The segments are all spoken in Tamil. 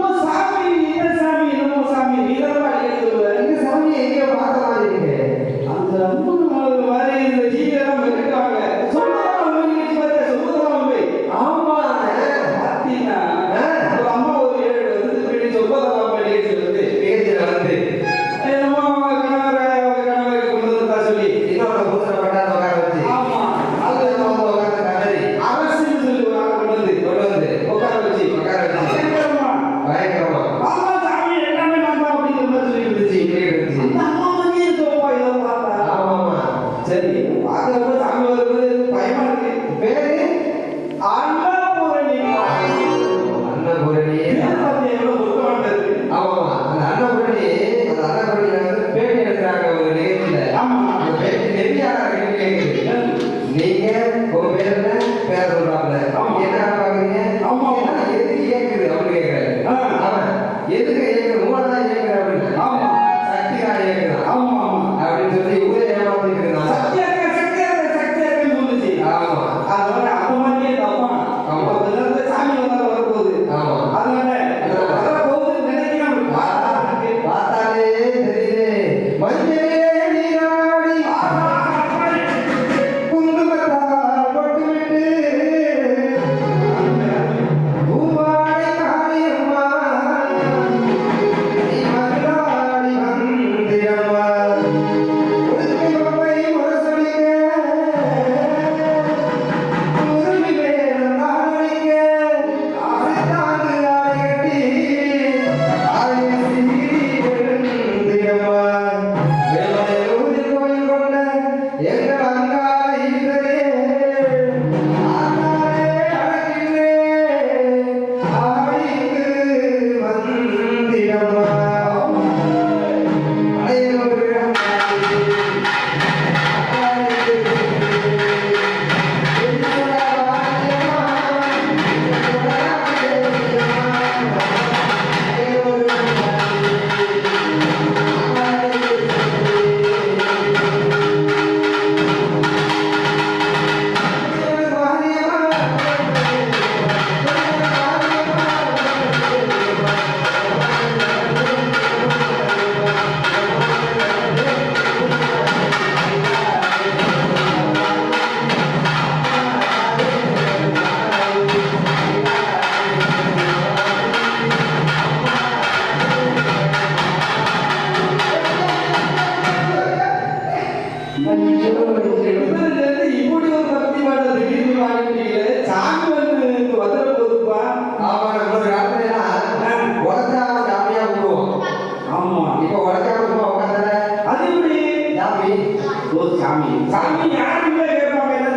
ない。fazer. Yeah. சாமி யாருமே ஏற்பாடு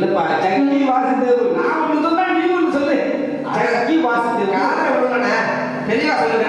இல்லப்பா ஜக்கி வாசுதேவ் நான் ஒன்று சொன்னா நீ ஒன்று சொல்லு. ஜக்கி வாசுதேவ் யாரை பெரியவா சொல்லுங்க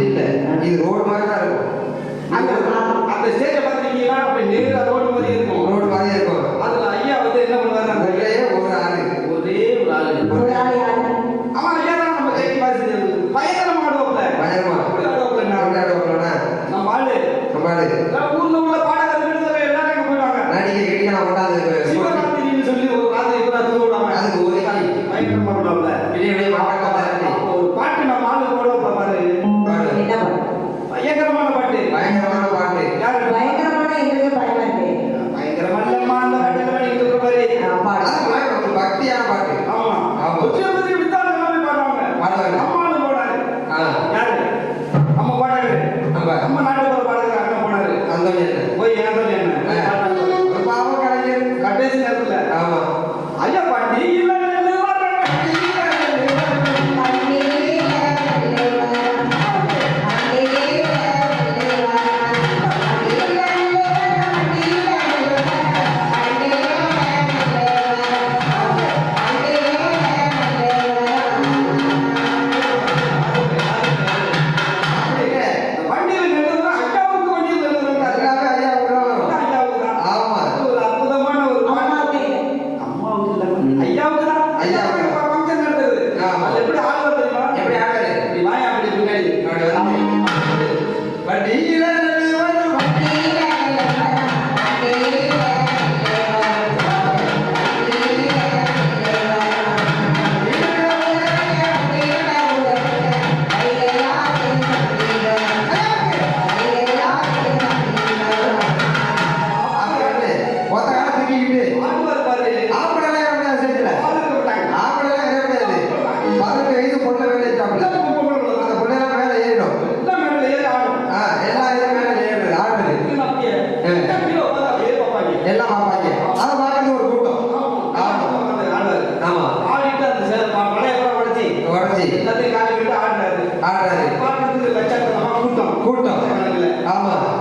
அப்படி இல்லை. இது ரோடு மாதிரி தான் இருக்கும். அந்த அந்த ஸ்டேஜை பார்த்துட்டீங்கன்னா அப்படி நேராக ரோடு மாதிரி இருக்கும். ரோடு மாதிரி இருக்கும். அதில் ஐயா வந்து என்ன பண்ணுவாரு? ஒரு ஆளு. ஒரே ஒரு ஆளு. ஒரு ஆளு. ஆமாம் trabalho. உடஞ்சி ஆடுறாரு. ஆடுறாரு. கூட்டம். கூட்டம். ஆமா.